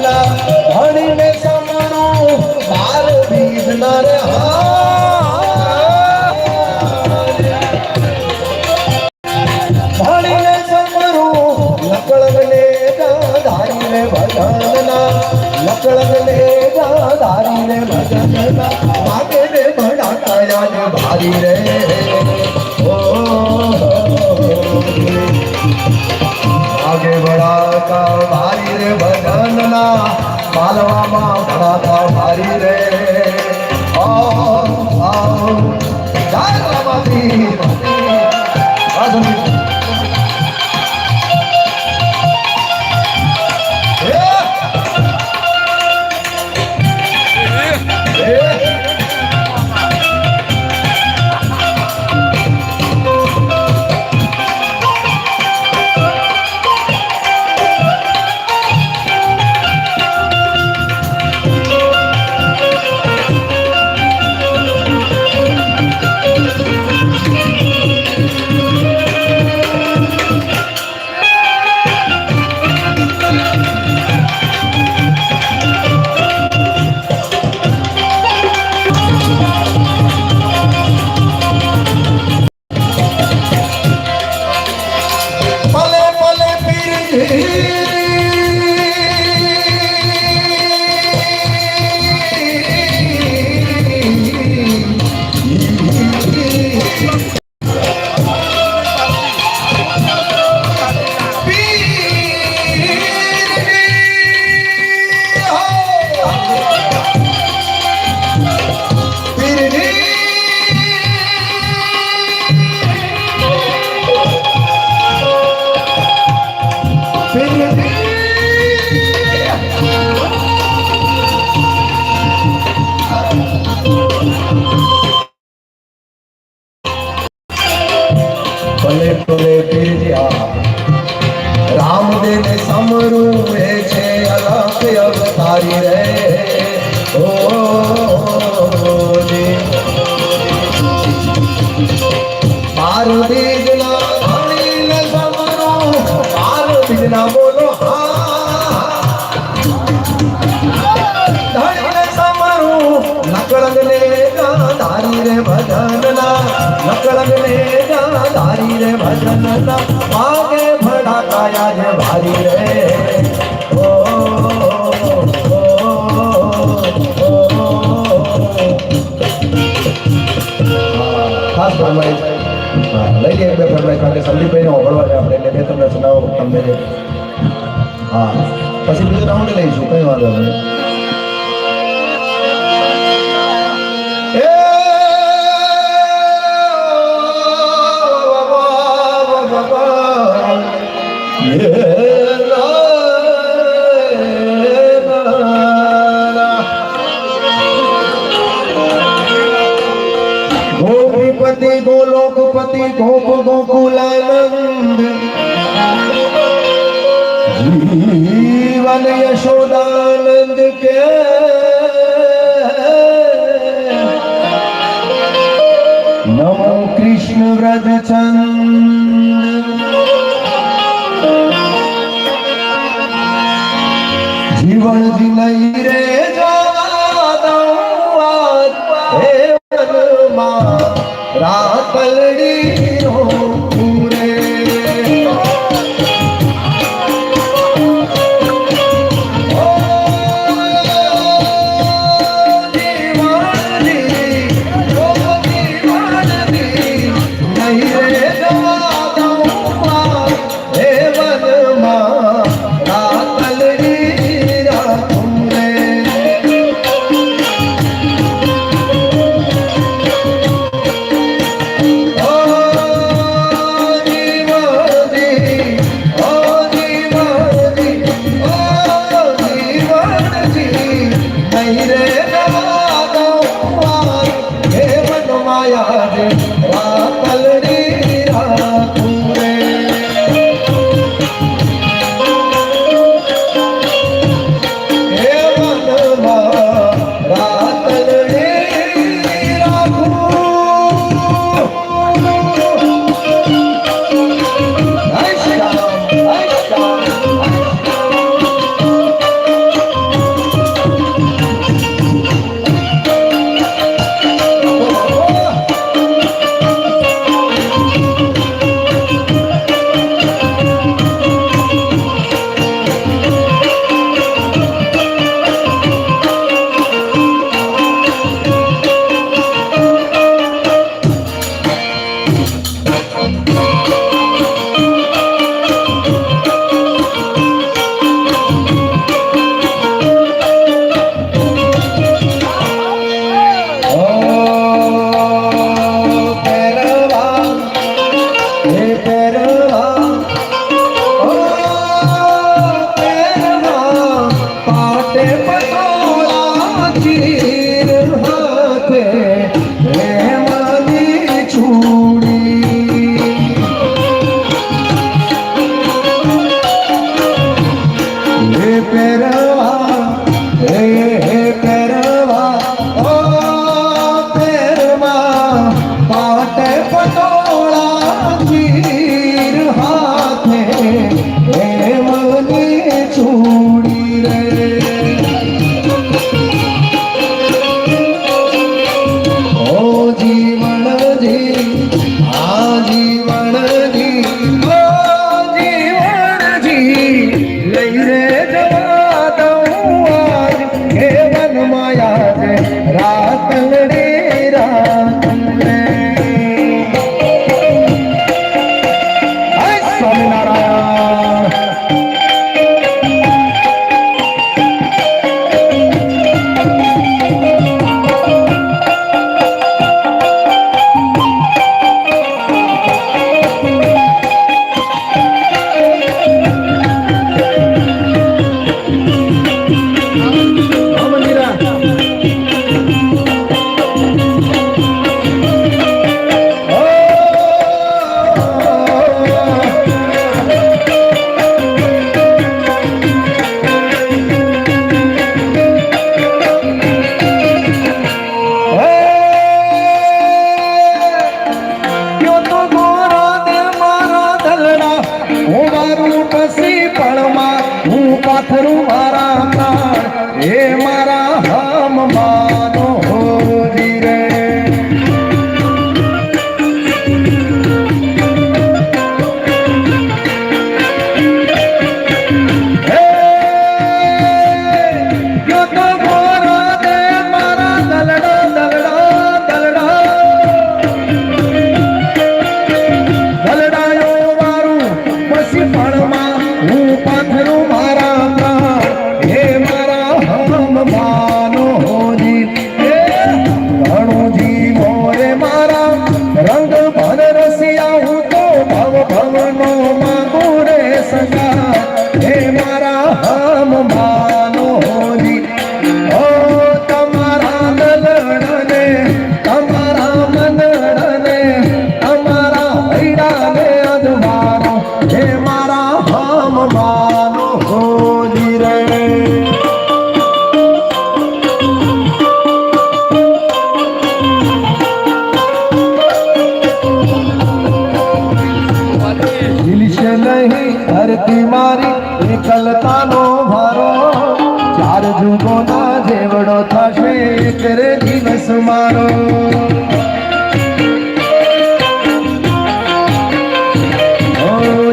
ભજનના ભણીને સમરું બાર બીજના રે ભણીને સમરું લકળગને ધારીને ભજનના લકળગને ધારીને ભજનના માગે ને ભણાકાયા ભારી રે ઓ આગે ભડાકા ભારી રે ભજનના માલવામાં ભણાતા ભારી રે. સંદીપભાઈને ઓગળવા છે આપણે એટલે તમને સુનાવો તમને હા પછી બીજો રાઉન્ડ લઈશું કઈ વાંધો નહીં એ ગોપીપતિ ગોલોકપતિ सदानंद के नमो कृष्ण व्रत चंद જેવડો કરે દિવસ મારો.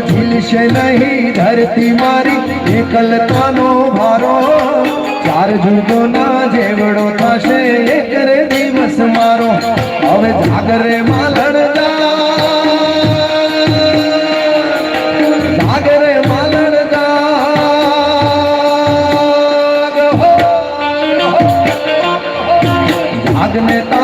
ઝીલશે નહીં ધરતી મારી એકલતાનો ભારો. ચાર જુગોના જેવડો થશે એક દિવસ મારો. હવે જાગરે માં જા de.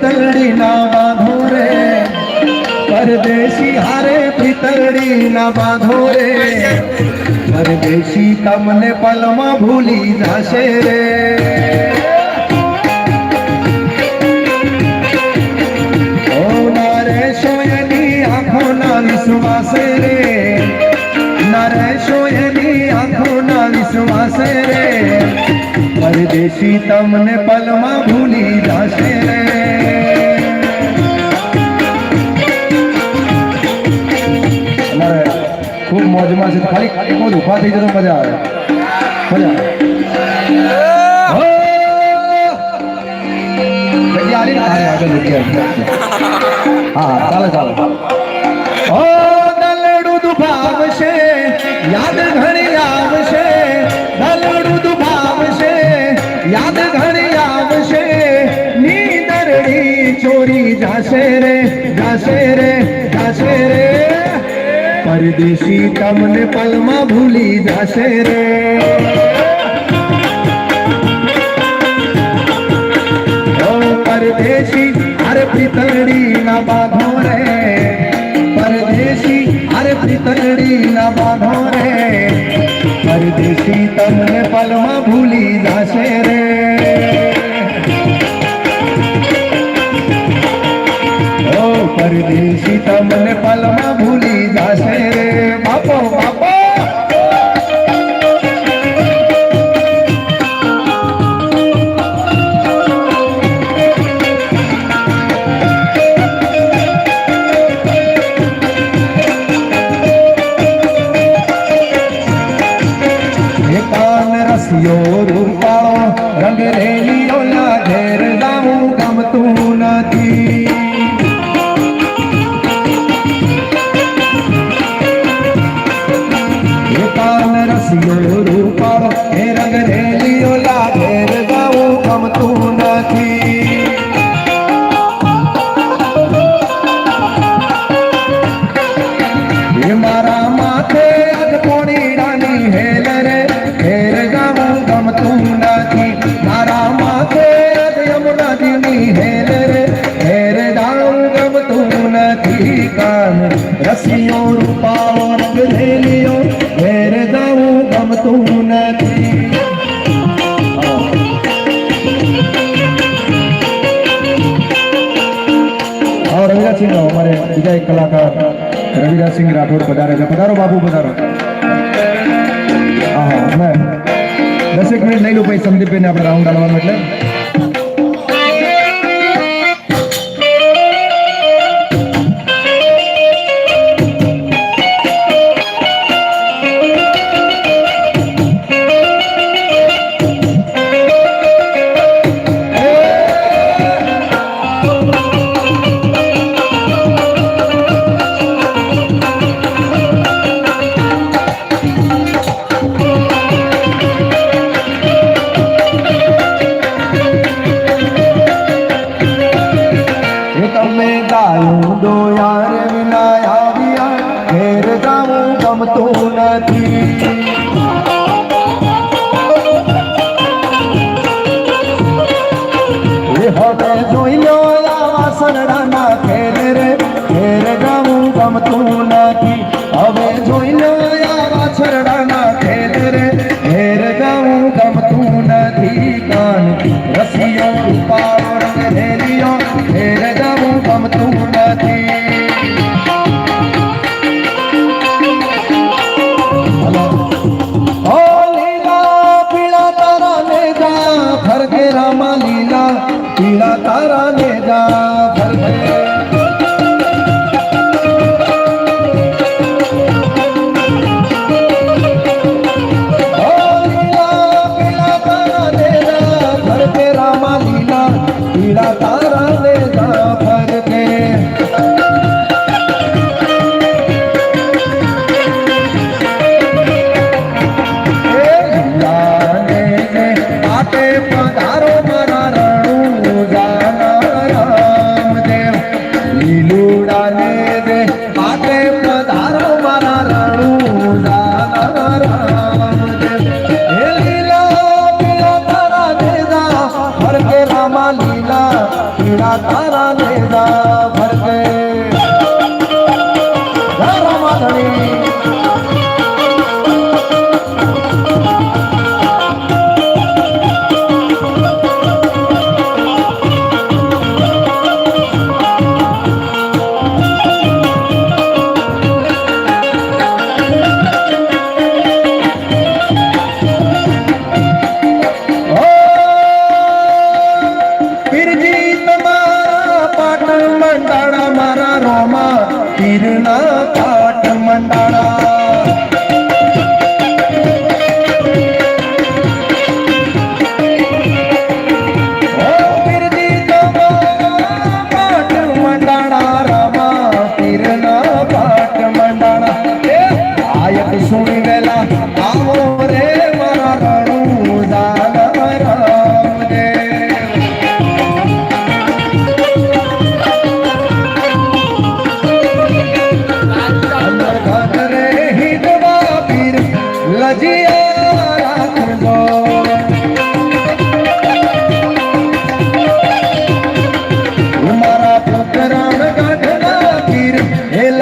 પિતળી ના બાંધો રે. પરદેશી હારે પિતરડી ના બાંધો રે. પરદેશી તમને પલમાં ભૂલી જશે રે. વિશ્વાસે રે. નારે સોયની આંખો ના રે. પરદેશી તમને પલમાં ભૂલી જશે રે. બાજુમાં છે. ખાલી એક જ ઊભા થઈ જતો મજા આવે. મજા આવે. દુભાવ છે. યાદ ઘણી આવશે. છે યાદ ચોરી જાશે રે જાશે રે જાશે રે. પરદેશી તમને પલમાં ભૂલી જશે રે. પરદેશી, અરે પિતળી ના બાંધો રે. પરદેશી, અરે પિતળી ના બાંધો રે. પરદેશી તમને પલમાં ભૂલી જશે રે. પરદેશી, તમને પલમાં ભૂલી तुम પછીનો અમારે બીજા એક કલાકાર રવિરાજસિંહ રાઠોડ પધારે છે. પધારો બાબુ પધારો. હા હા દસેક મિનિટ નહીં લો પછી સંદીપભાઈને આપણે રાઉન્ડ આડવાનું એટલે. રખિયો રૂપાળો રંગ ધેલિયો ઘેર જવું ગમતું નથી.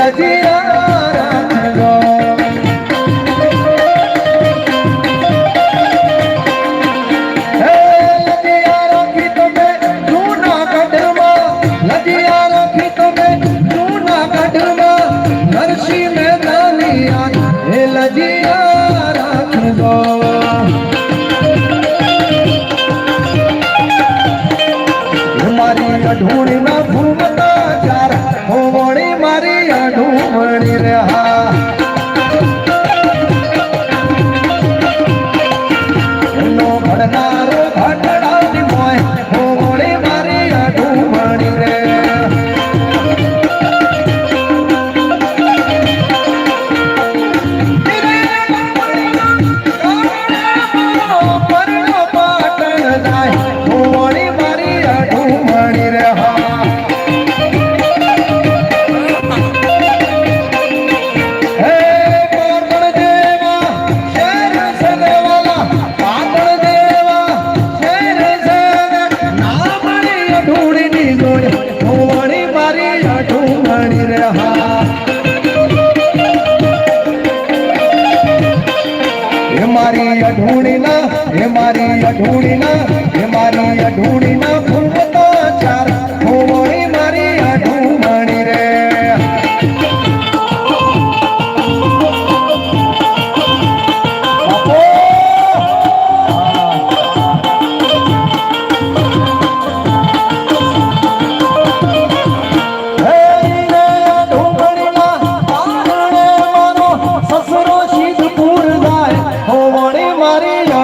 હે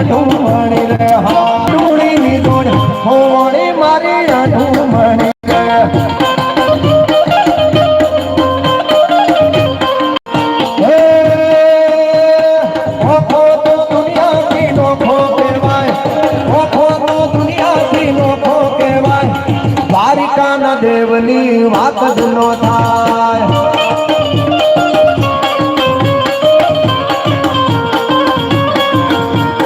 મારી અઢૂમણી